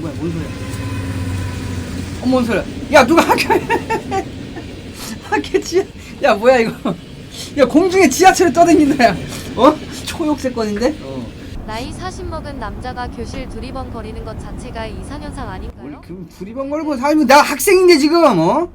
뭐야 뭔 소리야 어, 뭔 소리야 야 누가 학교 학교 지하 야 뭐야 이거 야 공중에 지하철을 떠다닌다 야 어? 초록색권인데? 어 나이 40 먹은 남자가 교실 두리번 거리는 것 자체가 이상현상 아닌가요? 그 두리번거리고 살면 나 학생인데 지금 어?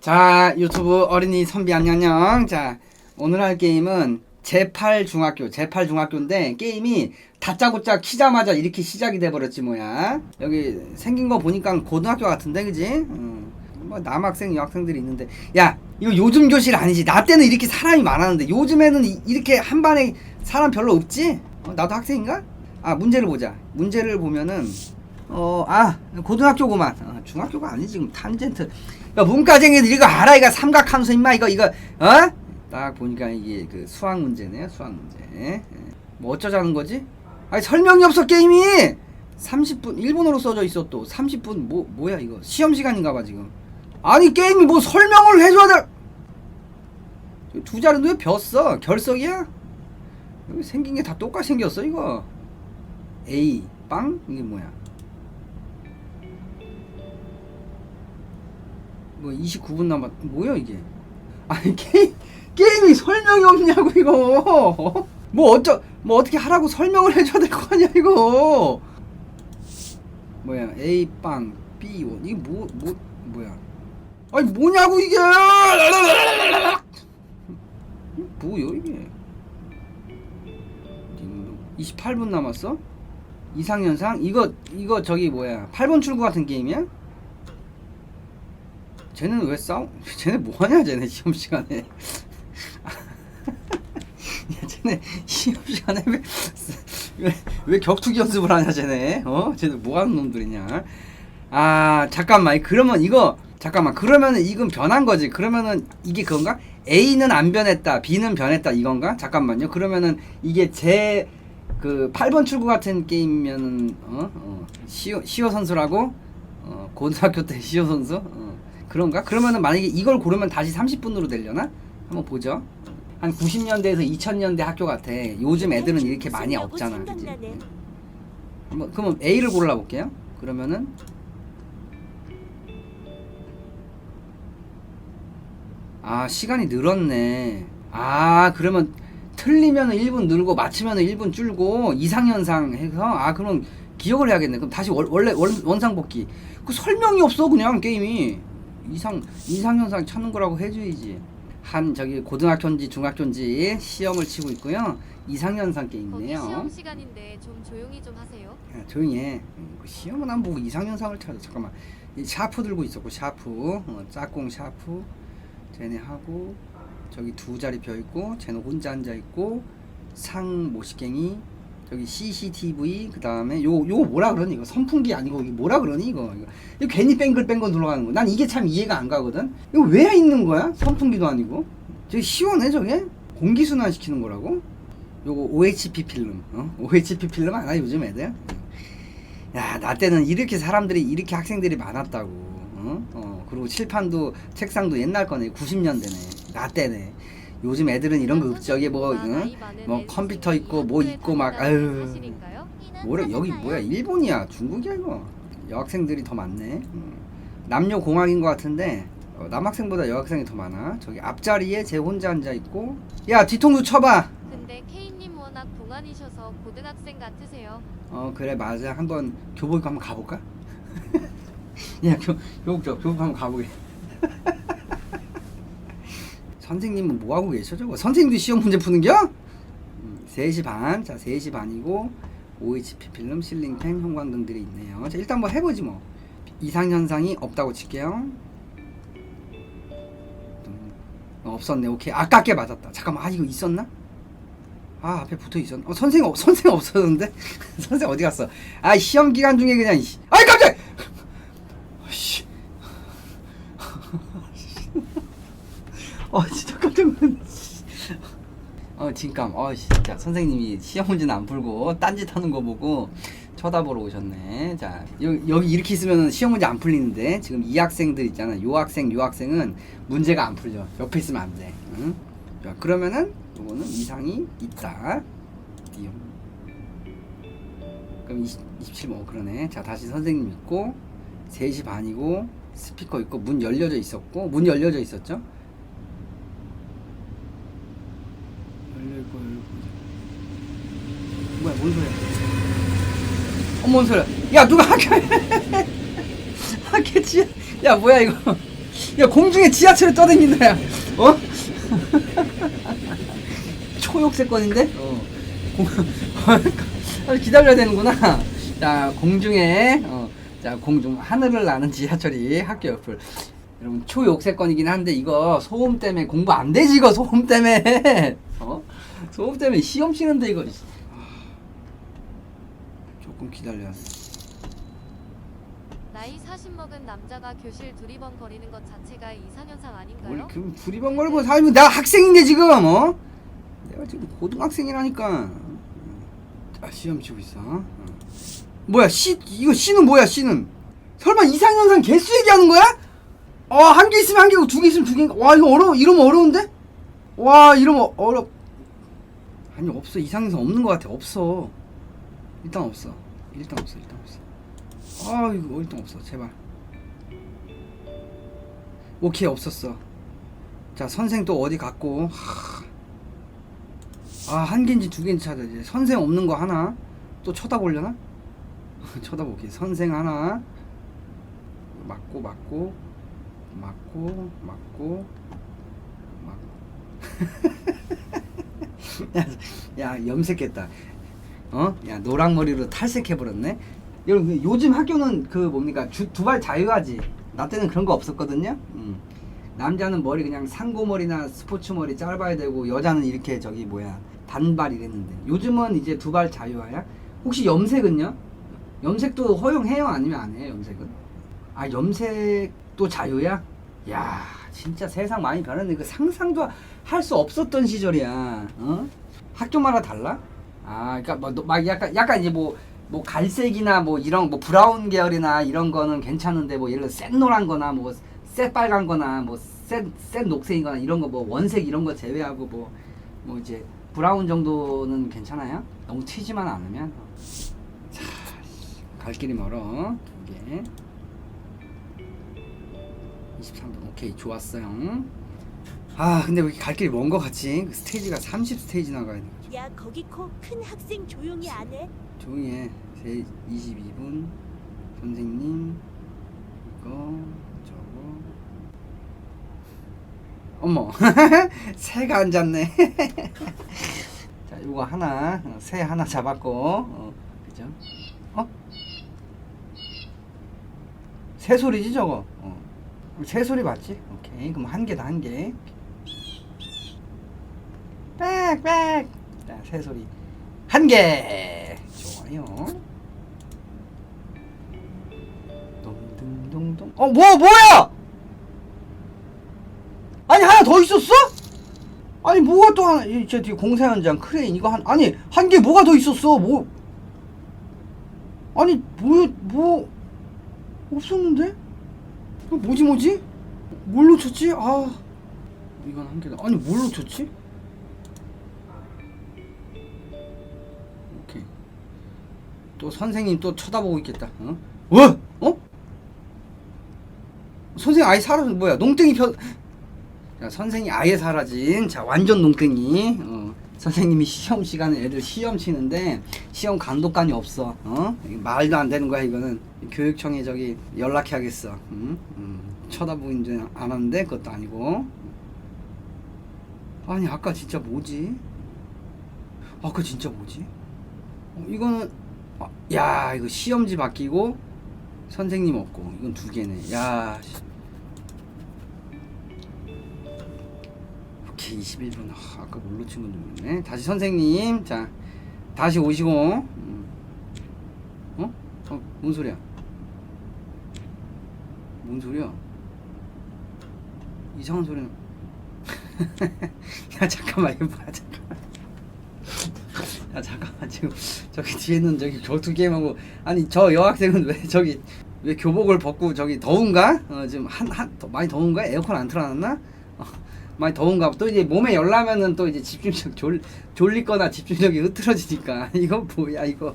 자 유튜브 어린이 선비 안녕 자 오늘 할 게임은 제8 중학교 제8 중학교인데 게임이 다짜고짜 키자마자 이렇게 시작이 돼버렸지 뭐야 여기 생긴 거 보니까 고등학교 같은데 그지? 음, 뭐 남학생 여학생들이 있는데 야 이거 요즘 교실 아니지 나 때는 이렇게 사람이 많았는데 요즘에는 이, 이렇게 한 반에 사람 별로 없지? 어, 나도 학생인가? 아 문제를 보자 문제를 보면은 어, 아, 고등학교구만. 어, 중학교가 아니지, 지금 탄젠트. 야, 문과생애들 이거 알아? 이거 삼각함수, 임마, 이거, 이거, 어? 딱 보니까 이게 그 수학 문제네요, 수학 문제. 예. 뭐 어쩌자는 거지? 아니, 설명이 없어, 게임이! 30분, 일본어로 써져 있어, 또. 30분, 뭐, 뭐야, 이거. 시험 시간인가 봐, 지금. 아니, 게임이 뭐 설명을 해줘야 돼! 두 자리는 왜 벼어? 결석이야? 여기 생긴 게 다 똑같이 생겼어, 이거. A, 빵? 이게 뭐야? 뭐 29분 남았 뭐야 이게 아니 게임 게임이 설명이 없냐고 이거. 어? 뭐 어쩌 뭐 어떻게 하라고 설명을 해줘야 될 거 아니야 이거. 뭐야 A 빵 B 원. 이게 뭐뭐 뭐야. 아니 뭐냐고 이게! 뭐요 이게? 28분 남았어? 이상현상? 이거 이거 저기 뭐야 8번 출구 같은 게임이야? 쟤는 왜 싸우? 쟤네 뭐하냐 쟤네 시험 시간에. 야 쟤네 시험 시간에 왜, 왜, 왜 격투기 연습을 하냐 쟤네 어? 쟤네 뭐하는 놈들이냐 아 잠깐만 그러면 이거 잠깐만 그러면은 이건 변한 거지 그러면은 이게 그건가? A는 안 변했다 B는 변했다 이건가? 잠깐만요 그러면은 이게 제 그 8번 출구 같은 게임이면은 어? 어 시오 시오 선수라고 어 고등학교 때 시오 선수 어. 그런가? 그러면은 만약에 이걸 고르면 다시 30분으로 되려나? 한번 보죠. 한 90년대에서 2000년대 학교 같아. 요즘 애들은 이렇게 많이 없잖아. 그지? 한번 그러면 A를 골라 볼게요. 그러면은 아, 시간이 늘었네. 아, 그러면 틀리면은 1분 늘고 맞추면은 1분 줄고 이상현상 해서 아, 그럼 기억을 해야겠네. 그럼 다시 월, 원래 원, 원상복귀. 그 설명이 없어 그냥 게임이. 이상 이상현상 찾는 거라고 해 줘야지. 한 저기 고등학교인지 중학교인지 시험을 치고 있고요. 이상현상 거기 게임이네요. 시험 시간인데 좀 조용히 좀 하세요. 야, 조용히 해. 음, 그 시험은 안 보고 이상현상을 찾아. 잠깐만. 이 샤프 들고 있었고 샤프, 어, 짝꿍 샤프, 쟤네 하고 저기 두 자리 펴 있고 쟤는 혼자 앉아 있고 상 모시갱이 저기 CCTV 그 다음에 요 요거 뭐라 그러니 이거 선풍기 아니고 이게 뭐라 그러니 이거 이거, 괜히 뱅글뱅글 돌아가는 거. 난 이게 참 이해가 안 가거든. 이거 왜 있는 거야? 선풍기도 아니고. 저기 시원해 저게? 공기 순환 시키는 거라고? 요거 OHP 필름, 어? OHP 필름 알아 요즘 애들? 야, 나 때는 이렇게 사람들이 이렇게 학생들이 많았다고. 어? 어, 그리고 칠판도 책상도 옛날 거네. 90년대네. 나 때네. 요즘 애들은 이런 거 없지. 여기 뭐, 응? 뭐 컴퓨터 있고 뭐 있고 막 아유. 뭐래 여기 뭐야? 일본이야? 중국이야 이거? 여학생들이 더 많네. 음. 남녀 공학인 것 같은데 어, 남학생보다 여학생이 더 많아. 저기 앞자리에 제 혼자 앉아 있고. 야 뒤통수 쳐봐. 근데 케이님 워낙 동안이셔서 고등학생 같으세요. 어 그래 맞아 한번 교복 한번 가볼까? 야 교, 교복 줘 교복 한번 가보게 선생님은 뭐하고 계셔 저거 선생님도 시험 문제 푸는겨? 음, 3시 반, 자 3시 반이고 OHP 필름, 실링펜, 형광등들이 있네요 자 일단 뭐 해보지 뭐 이상현상이 없다고 칠게요 음, 어, 없었네 오케이 아깝게 맞았다 잠깐만 아 이거 있었나? 아 앞에 붙어 있었. 어 선생 없 선생 없었는데 선생 어디 갔어? 아 시험 기간 중에 그냥 이- 아이 깜짝. 씨. 어 진짜 깜짝 놀랐네. 어 진감. 어 진짜 선생님이 시험 문제는 안 풀고 딴짓 하는 거 보고 쳐다보러 오셨네. 자 여기, 이렇게 있으면 시험 문제 안 풀리는데 지금 이 학생들 있잖아. 요 학생 요 학생은 문제가 안 풀려. 옆에 있으면 안 돼. 응? 자 그러면은 요거는 이상이 있다. 띄움 그럼 20, 27뭐 그러네 자 다시 선생님 있고 3시 반이고 스피커 있고 문 열려져 있었고 문 열려져 있었죠 열려있고 열리고 뭐야 뭔 소리야 어, 뭔 소리야 야 누가 학교에 학교 지하 야 뭐야 이거 야 공중에 지하철을 떠다닌다 야 어? 초역세권인데? 어. 공, 아, 기다려야 되는구나. 자, 공중에, 어, 자, 공중, 하늘을 나는 지하철이 학교 옆을. 여러분, 초역세권이긴 한데, 이거 소음 때문에 공부 안 되지, 이거 소음 때문에. 어? 소음 때문에 시험 치는데, 이거. 아, 조금 기다려야 돼. 나이 40 먹은 남자가 교실 두리번거리는 것 자체가 이상현상 아닌가요? 우리 그 두리번거리고 살면 나 학생인데 지금 어? 내가 지금 고등학생이라니까. 아 시험 치고 있어. 어. 뭐야 시 이거 시는 뭐야 시는? 설마 이상현상 개수 얘기하는 거야? 어 한 개 있으면 한 개고 두 개 있으면 두 개인가? 와 이거 어려 이러면 어려운데? 와 이러면 어려. 아니 없어 이상현상 없는 것 같아 없어. 일단 없어. 일단 없어 일단 없어. 아 이거 일단 없어 제발. 오케이 없었어. 자 선생 또 어디 갔고 아 한 개인지 두 개인지 찾아 이제 선생 없는 거 하나 또 쳐다보려나? 쳐다볼게 선생 하나 맞고 맞고 맞고 맞고 맞고 야, 야 염색했다 어? 야 노랑머리로 탈색해버렸네 여러분 요즘 학교는 그 뭡니까 두발 자유하지 나 때는 그런 거 없었거든요 음. 남자는 머리 그냥 상고머리나 스포츠 머리 짧아야 되고 여자는 이렇게 저기 뭐야 단발 이랬는데 요즘은 이제 두발 자유화야 혹시 염색은요? 염색도 허용해요 아니면 안 해요 염색은? 아 염색도 자유야? 야 진짜 세상 많이 변했네 그 상상도 할 수 없었던 시절이야 어? 학교마다 달라? 아 그니까 뭐, 너- 막 약간 약간 이제 뭐 뭐 갈색이나 뭐 이런 뭐 브라운 계열이나 이런 거는 괜찮은데 뭐 예를 들어 샛 노란 거나 뭐 새빨간 거나 뭐샛새 녹색이거나 이런 거 뭐 원색 이런 거 제외하고 뭐 뭐 이제 브라운 정도는 괜찮아요? 너무 튀지만 않으면? 자, 갈 길이 멀어. 이게 23분 오케이 좋았어요 아 근데 왜 이렇게 갈 길이 먼 거 같지? 그 스테이지가 30 스테이지 나가야 돼 야 거기 코 큰 학생 조용히 안 해? 조용히 해. 제 22분 선생님 이거 저거 어머 새가 앉았네 자 이거 하나 어, 새 하나 잡았고 어, 그죠 어? 새 소리지 저거 어. 새 소리 맞지? 오케이 그럼 한 개다 한 개 빽빽 자 새 소리 한 개. 좋아요. 동동동동. 어, 뭐 뭐야? 아니 하나 더 있었어? 아니 뭐가 또 하나? 이, 저 뒤에 공사 현장 크레인 이거 한 아니 한 개 뭐가 더 있었어? 뭐? 아니 뭐야 뭐 없었는데? 어, 뭐지 뭐지? 뭘 놓쳤지? 아 이건 한 개다. 아니 뭘 놓쳤지? 또 선생님 또 쳐다보고 있겠다. 어? 어? 어? 선생님 아예 사라진 뭐야? 농땡이 펴. 자, 선생이 아예 사라진. 자, 완전 농땡이. 어. 선생님이 시험 시간에 애들 시험 치는데 시험 감독관이 없어. 어? 말도 안 되는 거야 이거는. 교육청에 저기 연락해야겠어. 응? 음. 쳐다보긴 줄 알았는데 그것도 아니고. 아니 아까 진짜 뭐지? 아까 진짜 뭐지? 어, 이거는 아, 야 이거 시험지 바뀌고 선생님 없고. 이건 두 개네. 야 씨. 오케이 21분. 아, 아까 뭘 놓친 건지 모르네. 다시 선생님. 자 다시 오시고. 음. 어? 어? 뭔 소리야? 뭔 소리야? 이상한 소리는. 야 잠깐만 이거 뭐야 잠깐만 야 잠깐만 지금 저기 뒤에 있는 저기 격투 게임하고 아니 저 여학생은 왜 저기 왜 교복을 벗고 저기 더운가? 어 지금 한한 많이 더운가? 에어컨 안 틀어놨나? 어, 많이 더운가 봐. 또 이제 몸에 열 나면은 또 이제 집중력 졸 졸리거나 집중력이 흐트러지니까 이거 뭐야 이거.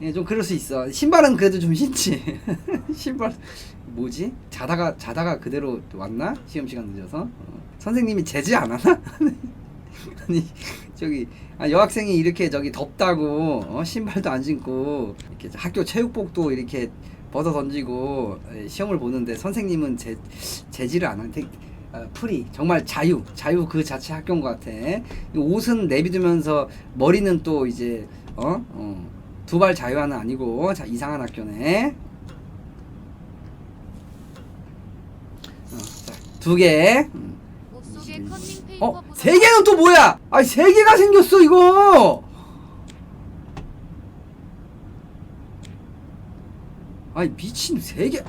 예, 좀 그럴 수 있어. 신발은 그래도 좀 신지. 신발 뭐지? 자다가 자다가 그대로 왔나? 시험 시간 늦어서. 어. 선생님이 제지 안 하나? 아니 저기 아, 여학생이 이렇게 저기 덥다고 어? 신발도 안 신고 이렇게 학교 체육복도 이렇게 벗어 던지고 에, 시험을 보는데 선생님은 제 제지를 안 하는데 어, 프리 정말 자유 자유 그 자체 학교인 것 같아 이 옷은 내비두면서 머리는 또 이제 어? 어, 두발 자유화는 아니고 자 이상한 학교네 어, 자두개 음. 어? 세 개는 또 뭐야? 아니 세 개가 생겼어 이거. 아니 미친 세 개.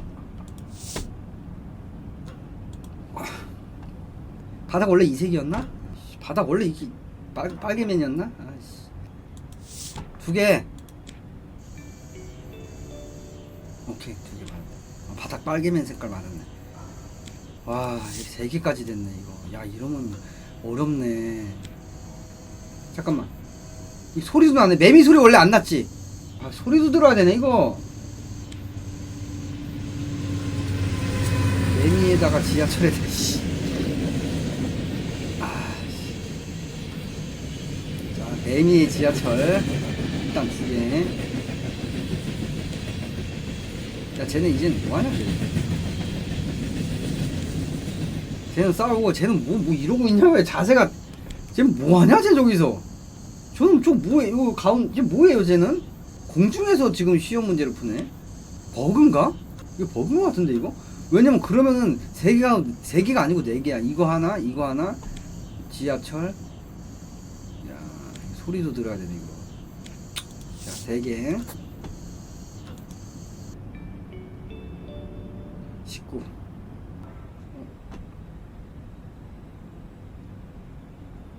아, 바닥 원래 이색이었나? 바닥 원래 이게 빨 빨개면이었나? 아이씨. 두 개. 오케이 두개 받았다. 아, 바닥 빨개면 색깔 맞았네. 와, 이세 개까지 됐네 이거. 야, 이러면 어렵네. 잠깐만. 이 소리도 나네. 매미 소리 원래 안 났지? 아, 소리도 들어야 되네 이거. 매미에다가 지하철에 대. 씨. 아, 씨. 자, 매미 지하철 일단 두 개. 야, 쟤는 이젠 뭐하냐, 쟤. 쟤는 싸우고 쟤는 뭐, 뭐 이러고 있냐 왜 자세가. 쟤는 뭐하냐 쟤 저기서. 저는 저 이거 가운 쟤 뭐예요 쟤는? 공중에서 지금 시험 문제를 푸네? 버그인가? 이거 버그인 것 같은데 이거? 왜냐면 그러면은 세 개가 세 개가 아니고 네 개야. 이거 하나 이거 하나. 지하철. 야 소리도 들어야 되네 이거. 자세개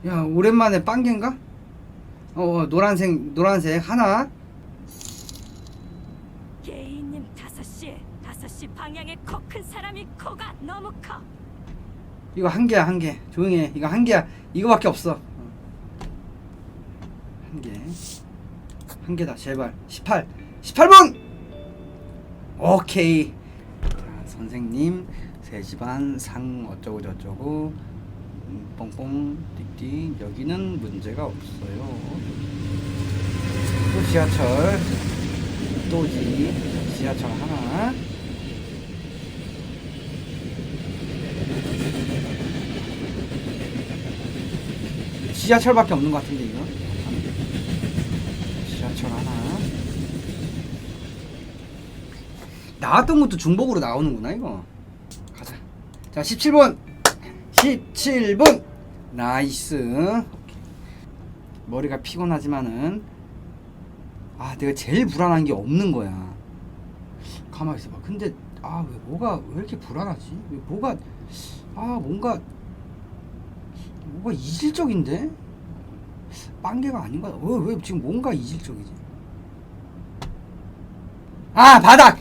야 오랜만에 빵개인가? 어, 어 노란색 노란색. 하나. 게이님 5시 5시 방향에 코 큰 사람이 코가 너무 커. 이거 한 개야 한 개. 조용히 해. 이거 한 개야. 이거밖에 없어. 한개한 개다 제발. 18 18번 오케이. 자, 선생님 3시 반 상 어쩌고 저쩌고 음, 뽕뽕 띡띡 여기는 문제가 없어요. 또 지하철. 또지. 지하철 하나. 지하철밖에 없는 것 같은데 이거? 지하철 하나. 나왔던 것도 중복으로 나오는구나 이거. 가자. 자 17번 17번 나이스. 머리가 피곤하지만은 아 내가 제일 불안한 게 없는 거야 가만히 있어봐 근데 아 왜 뭐가 왜 이렇게 불안하지 왜 뭐가 아 뭔가 뭐가 이질적인데? 빵개가 아닌 거야. 왜, 왜 지금 뭔가 이질적이지? 아, 바닥!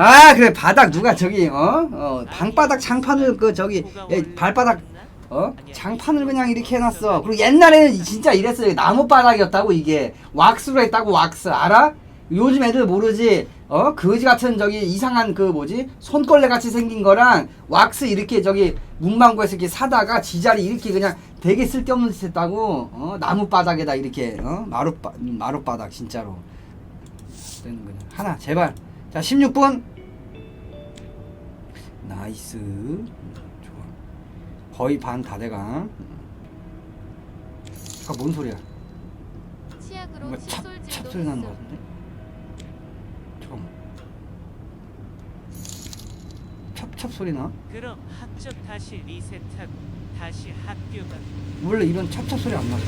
아, 그래, 바닥. 누가 저기, 어? 어, 방바닥 장판을 그, 저기, 예, 발바닥, 어? 장판을 그냥 이렇게 해놨어. 그리고 옛날에는 진짜 이랬어요. 나무바닥이었다고, 이게. 왁스로 했다고, 왁스. 알아? 요즘 애들 모르지. 어? 거지 같은 저기 이상한 그 뭐지? 손걸레 같이 생긴 거랑 왁스 이렇게 저기 문방구에서 이렇게 사다가 지자리 이렇게 그냥 되게 쓸데없는 짓 했다고. 어? 나무 바닥에다 이렇게 어? 마루 바 마루 바닥 진짜로. 되는 거냐. 하나 제발. 자, 16분. 나이스. 음, 좋아. 거의 반 다 돼가. 아까 뭔 소리야? 치약으로 뭔가 찹, 칫솔질도 찹 소리 나는 거 했음. 같은데? 잠깐만 찹찹 소리 나? 그럼 학적 다시 리셋하고 다시 학교 가. 원래 이런 찹찹 소리 안 났어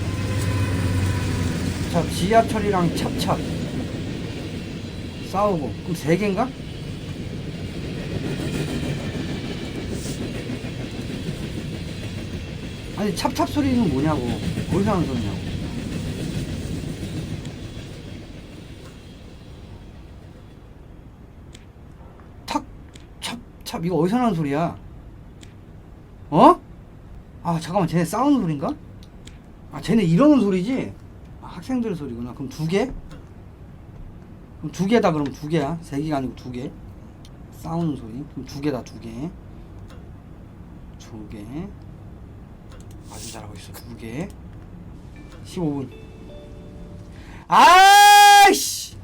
자 지하철이랑 찹찹 싸우고 그럼 세 개인가? 아니 찹찹 소리는 뭐냐고 어디서 하는 소리냐고 탁, 찹, 찹, 이거 어디서 나는 소리야? 어? 아 잠깐만 쟤네 싸우는 소린가? 아 쟤네 이러는 소리지? 아, 학생들 소리구나 그럼 두 개? 그럼 두 개다 그럼 두 개야. 세 개가 아니고 두 개. 싸우는 소리. 그럼 두 개다 두 개 두 개. 아주 잘하고 있어. 두 개. 15분. 아이씨!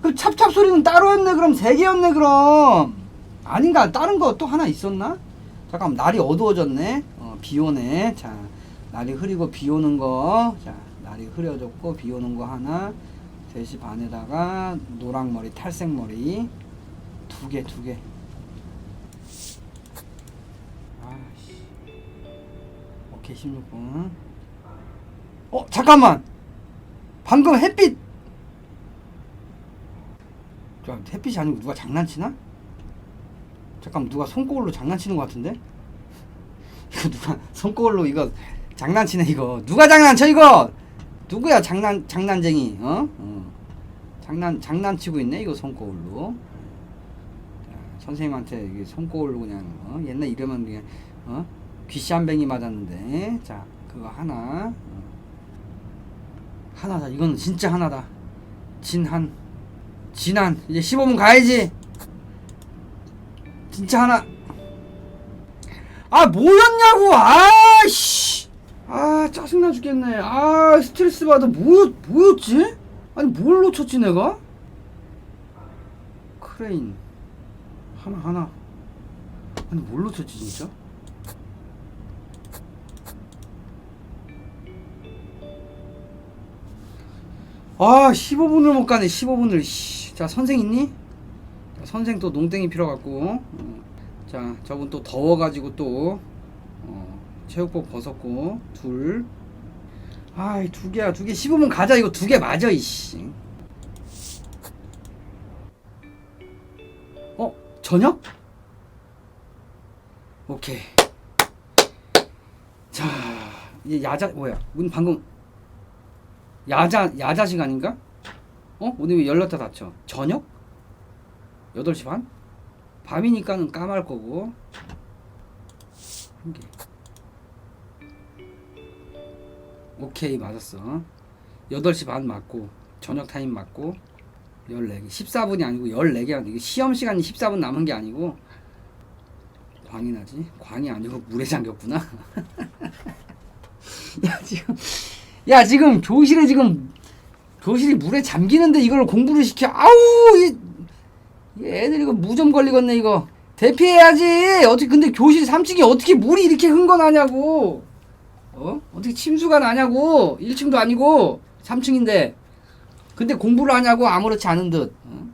그럼 찹찹 소리는 따로였네 그럼. 세 개였네 그럼. 아닌가? 다른 거 또 하나 있었나? 잠깐 날이 어두워졌네. 어, 비 오네. 자 날이 흐리고 비 오는 거 자 날이 흐려졌고 비 오는 거 하나 3시 반에다가 노랑머리 탈색머리 두 개 두개. 아씨. 오케이 16분. 어 잠깐만! 방금 햇빛! 저 햇빛이 아니고 누가 장난치나? 잠깐 누가 손거울로 장난치는 것 같은데? 이거 누가 손거울로 이거 장난치네 이거. 누가 장난쳐 이거 누구야? 장난 장난쟁이. 어? 어. 장난 장난치고 있네 이거 손거울로. 자, 선생님한테 이게 손거울로 그냥 어? 옛날 이러면 그냥 어? 귀씨 한 뱅이 맞았는데. 자 그거 하나. 어. 하나다. 이건 진짜 하나다. 진한. 진한. 이제 15분 가야지. 진짜 하나. 아 뭐였냐고. 아씨 아 짜증나 죽겠네. 아 스트레스 받아. 뭐였 뭐였지? 아니 뭘 놓쳤지 내가? 크레인. 하나 하나. 아니 뭘 놓쳤지 진짜? 아 15분을 못 가네 15분을. 씨. 자 선생 있니? 자, 선생 또 농땡이 필요 갖고. 어. 자 저분 또 더워가지고 또. 어, 체육복 벗었고 둘 아이 두 개야 두개 15분 가자 이거 두 개 맞아 이씨 어 저녁? 오케이 자 이제 야자 뭐야 문 방금 야자 야자 시간인가? 어? 오늘 왜 열렸다 닫혀? 저녁? 8시 반? 밤이니까는 까말 거고 한 개. 오케이 맞았어. 8시 반 맞고 저녁 타임 맞고 14개. 14분이 아니고 14개 아니고 시험 시간이 14분 남은 게 아니고. 광이 나지? 광이 아니고 물에 잠겼구나. 야 지금 야 지금 교실에 지금 교실이 물에 잠기는데 이걸 공부를 시켜. 아우 이, 이 애들 이거 무좀 걸리겠네 이거. 대피해야지. 어떻게 근데 교실 3층이 어떻게 물이 이렇게 흥건하냐고 어? 어떻게 침수가 나냐고. 1층도 아니고 3층인데. 근데 공부를 하냐고 아무렇지 않은 듯. 어?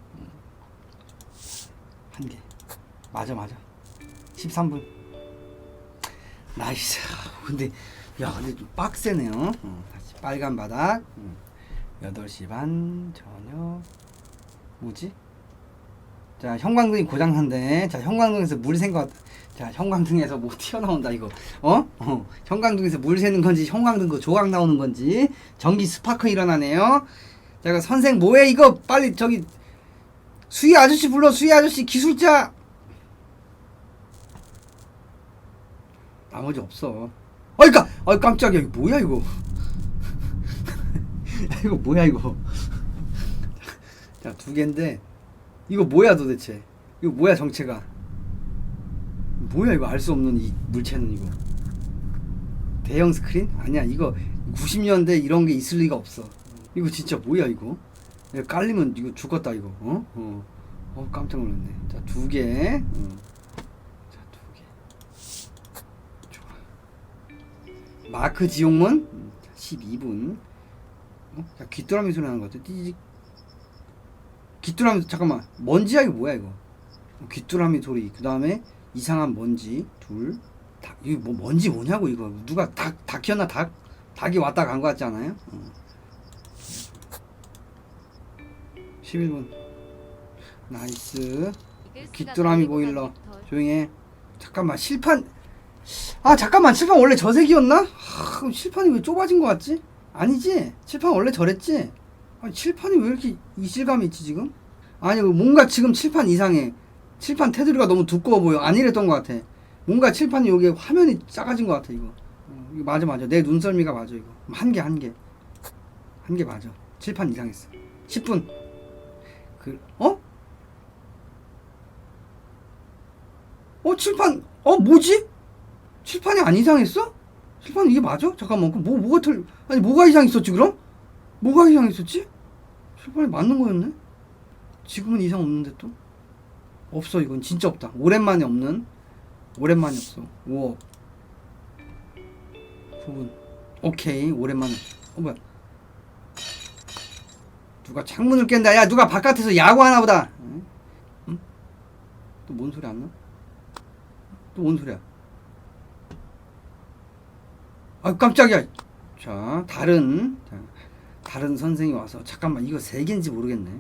한개. 맞아 맞아. 13분. 나이스. 근데 야 근데 좀 빡세네요. 어, 다시 빨간 바닥. 음. 8시 반 저녁 뭐지? 자 형광등이 고장난데 자 형광등에서 물샌것 자 형광등에서 뭐 튀어나온다 이거. 어? 어. 형광등에서 물 새는 건지 형광등 그 조각 나오는 건지. 전기 스파크 일어나네요. 자그 선생 뭐해 이거? 빨리 저기 수희 아저씨 불러 수희 아저씨 기술자. 나머지 없어. 어이 까 어이 깜짝이야. 이거 뭐야 이거? 이거 뭐야 이거? 자 두 개인데 이거 뭐야 도대체? 이거 뭐야 정체가 뭐야 이거 알 수 없는 이 물체는 이거 대형 스크린 아니야 이거 90년대 이런 게 있을 리가 없어 이거 진짜 뭐야 이거 깔리면 이거 죽었다 이거 어? 어, 어 깜짝 놀랐네 자 두개 어. 자두 개 좋아 마크 지용문 음, 12분 어? 야, 귀뚜라미 소리 나는 것 같아. 띠직. 귀뚜라미 잠깐만. 먼지야 이거 뭐야 이거? 어, 귀뚜라미 소리. 그 다음에 이상한 먼지 둘. 닭 이거 뭐 먼지 뭐냐고 이거. 누가 닭 닭이었나 닭? 닭이 왔다 간것 같지 않아요? 어. 11분. 나이스. 귀뚜라미 보일러. 조용해. 잠깐만 실판. 아 잠깐만 칠판 원래 저색이었나? 아, 그럼 칠판이 왜 좁아진 것 같지? 아니지 칠판 원래 저랬지? 아니 칠판이 왜 이렇게 이질감이 있지 지금? 아니 뭔가 지금 칠판 이상해 칠판 테두리가 너무 두꺼워 보여 안 이랬던 것 같아 뭔가 칠판이 여기 화면이 작아진 것 같아 이거. 어, 이거 맞아 맞아. 내 눈썰미가 맞아 이거. 한 개 한 개. 한 개 맞아. 칠판 이상했어. 10분. 그 어? 어 칠판 어 뭐지? 칠판이 안 이상했어? 칠판 이게 맞아? 잠깐만 그럼 뭐 뭐가 틀 아니 뭐가 이상했었지 그럼? 뭐가 이상했었지? 칠판이 맞는 거였네? 지금은 이상 없는데 또? 없어 이건 진짜 없다. 오랜만에 없는 오랜만에 없어. 5억 9분 오케이 오랜만에. 어 뭐야. 누가 창문을 깬다. 야 누가 바깥에서 야구하나 보다. 응? 응? 또뭔 소리 안 나? 또 뭔 소리야? 아 깜짝이야. 자 다른 자, 다른 선생이 와서 잠깐만 이거 세 개인지 모르겠네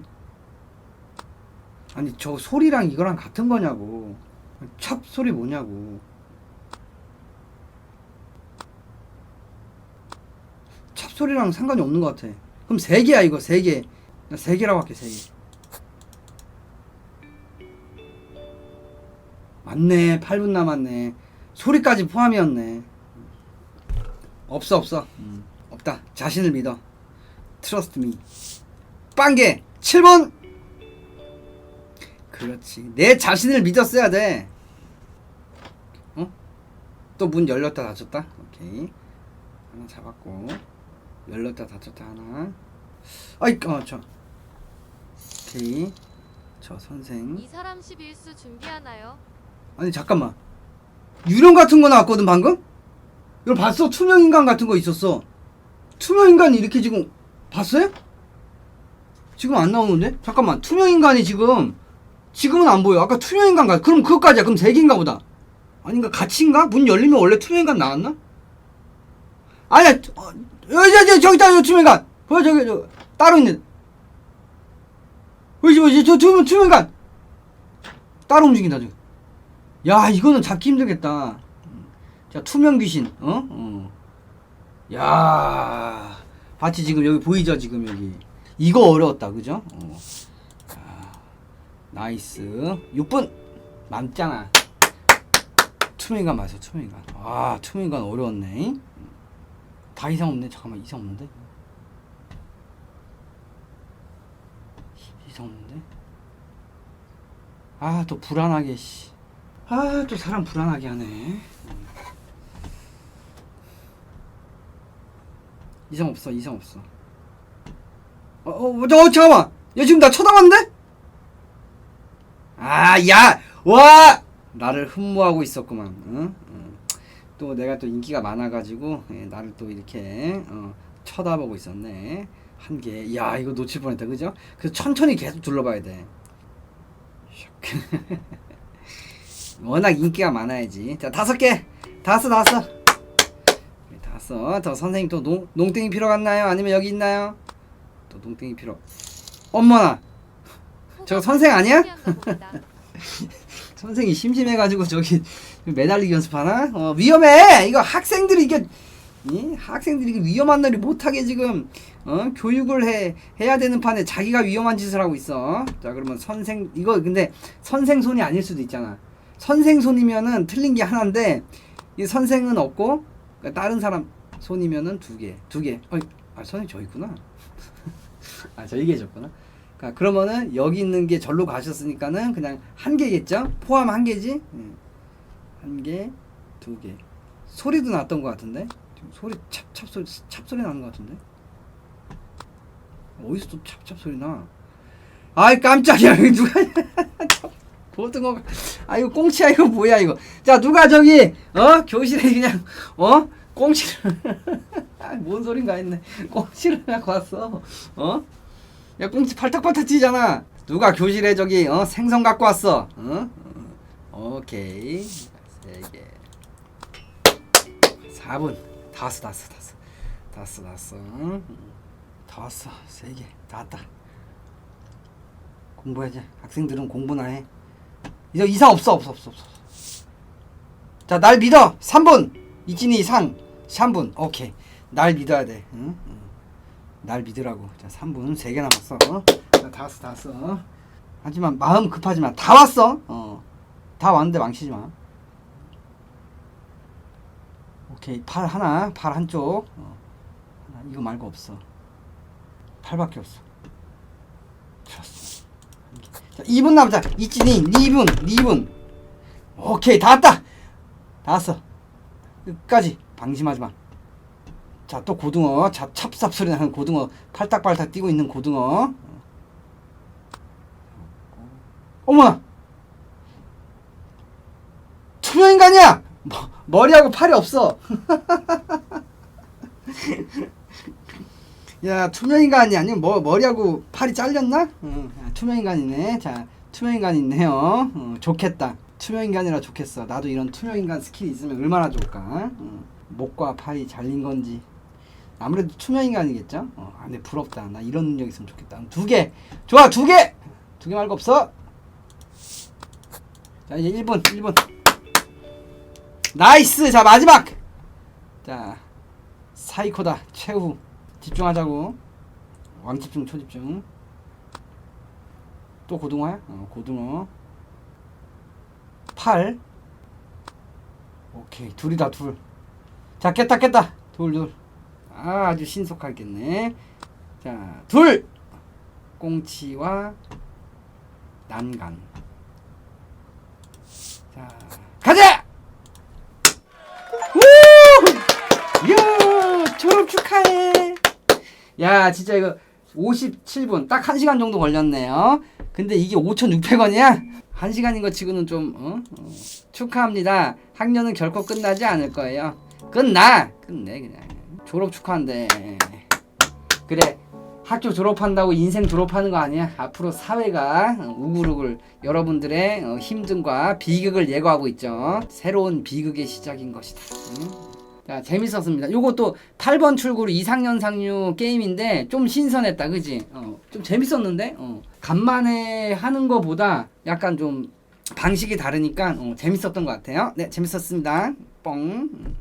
아니 저 소리랑 이거랑 같은 거냐고. 찹 소리 뭐냐고. 찹 소리랑 상관이 없는 것 같아. 그럼 세 개야 이거 세개나 세 개라고 할게 세개. 맞네. 8분 남았네. 소리까지 포함이었네. 없어 없어. 음, 없다. 자신을 믿어. 트러스트 미 빵개. 7번 그렇지 내 자신을 믿었어야 돼 어? 또 문 열렸다 닫혔다 오케이 하나 잡았고 열렸다 닫혔다 하나 아이 어 저 오케이 저 선생 이 사람 11수 준비하나요? 아니 잠깐만 유령 같은 거 나왔거든 방금? 이거 봤어? 투명 인간 같은 거 있었어 투명 인간이 이렇게 지금 봤어요? 지금 안 나오는데? 잠깐만 투명 인간이 지금 지금은 안 보여. 아까 투명 인간 같 그럼 그것까지야. 그럼 세 개인가 보다. 아닌가? 같이인가? 문 열리면 원래 투명 인간 나왔나? 아니야. 어, 여기 저기 저기 있다. 여기 투명 인간. 보여 저기 저 따로 있는. 여기 저기 저 투명 투명 인간. 따로 움직인다 저기 야 이거는 잡기 힘들겠다. 자 투명 귀신. 어? 어. 야 봤지 지금 여기 보이죠 지금 여기. 이거 어려웠다 그죠? 어. 자, 나이스 6분 남잖아 투명인간 맞아 투명인간 아 투명인간 어려웠네 다 이상 없네 잠깐만 이상 없는데 이상 없는데 아 또 불안하게 씨. 아, 또 사람 불안하게 하네. 이상 없어, 이상 없어. 어, 어, 저, 어, 잠깐만! 얘 지금 나 쳐다봤는데? 아, 야! 와! 나를 흠모하고 있었구만, 응? 응. 또 내가 또 인기가 많아가지고, 예, 나를 또 이렇게, 어, 쳐다보고 있었네. 한 개. 야, 이거 놓칠 뻔했다, 그죠? 그래서 천천히 계속 둘러봐야 돼. 샥. 워낙 인기가 많아야지. 자, 다섯 개. 다섯, 다섯. 네, 다섯. 저 선생님 또 농, 농땡이 필요 갔나요? 아니면 여기 있나요? 또 농땡이 필요. 엄마나. 저거 선생 아니야? 선생이 심심해가지고 저기 매달리기 연습하나? 어, 위험해! 이거 학생들이 이게, 이? 학생들이 이게 위험한 놀이 못하게 지금, 어? 교육을 해, 해야 되는 판에 자기가 위험한 짓을 하고 있어. 자, 그러면 선생, 이거 근데 선생 손이 아닐 수도 있잖아. 선생 손이면은 틀린 게 하나인데, 이 선생은 없고, 그러니까 다른 사람 손이면은 두 개, 두 개. 어이, 아, 선생님 저 있구나. 아, 저기 계셨구나. 그러니까 그러면은 여기 있는 게 절로 가셨으니까는 그냥 한 개겠죠? 포함 한 개지? 예. 한 개, 두 개. 소리도 났던 것 같은데? 소리 찹찹 소리 찹 소리 나는 것 같은데? 어디서 또 찹찹 소리 나? 아이 깜짝이야 누가 고등어가 아 이거 꽁치야 이거 뭐야 이거 자 누가 저기 어 교실에 그냥 어 꽁치를 아, 뭔 소린가 했네 꽁치를 갖고 왔어 어? 야 꽁치 팔딱팔딱 뛰잖아. 누가 교실에 저기 어 생선 갖고 왔어? 어? 어, 오케이. 세개. 4분. 다 왔어 다 왔어 다 왔어. 다 왔어 다 왔어. 응? 다 왔어. 세개. 다 왔다. 공부해야지. 학생들은 공부나 해. 이제 이상 없어 없어 없어 없어. 자 날 믿어. 3분. 이진이 산 3분. 오케이. 날 믿어야 돼. 응? 응. 날 믿으라고. 자 3분 3개 남았어. 어? 자, 다 왔어 다 왔어. 하지만 마음 급하지 마 다 왔어. 어. 다 왔는데 망치지 마. 오케이. 팔 하나 팔 한쪽. 어. 이거 말고 없어. 팔밖에 없어. 좋았어. 자 2분 남자 이진이 2분 2분. 오케이. 다 왔다. 다 왔어. 끝까지 방심하지 마 자 또 고등어. 자 찹삽 소리 나는 고등어. 팔딱팔딱 뛰고 있는 고등어. 어머나 투명인간이야! 머, 머리하고 팔이 없어. 야 투명인간이 아니면 뭐 머리하고 팔이 잘렸나? 응, 야, 투명인간이네. 자 투명인간 있네요. 어, 좋겠다. 투명인간이라 좋겠어. 나도 이런 투명인간 스킬이 있으면 얼마나 좋을까? 응. 목과 팔이 잘린 건지 아무래도 투명인간이겠죠? 어, 아, 근데 부럽다. 나 이런 능력 있으면 좋겠다. 두 개! 좋아, 두 개! 두 개 말고 없어! 자, 이제 1분, 1분. 나이스! 자, 마지막! 자, 사이코다. 최후. 집중하자고. 왕집중, 초집중. 또 고등어야? 어, 고등어. 8. 오케이, 둘이다, 둘. 자, 깼다, 깼다. 둘, 둘. 아, 아주 신속하겠네. 자, 둘! 꽁치와 난간. 자, 가자! 우! 이야, 졸업 축하해! 야, 진짜 이거 57분, 딱 1시간 정도 걸렸네요. 근데 이게 5,600원이야? 1시간인 거 치고는 좀, 어? 어. 축하합니다. 학년은 결코 끝나지 않을 거예요. 끝나! 끝내, 그냥. 졸업 축하한대. 그래. 학교 졸업한다고 인생 졸업하는 거 아니야. 앞으로 사회가 어, 우글우글 여러분들의 어, 힘듦과 비극을 예고하고 있죠. 새로운 비극의 시작인 것이다. 응? 자, 재밌었습니다. 요것도 8번 출구로 이상년 상류 게임인데 좀 신선했다. 그지? 어, 좀 재밌었는데? 어, 간만에 하는 거보다 약간 좀 방식이 다르니까 어, 재밌었던 것 같아요. 네, 재밌었습니다. 뻥.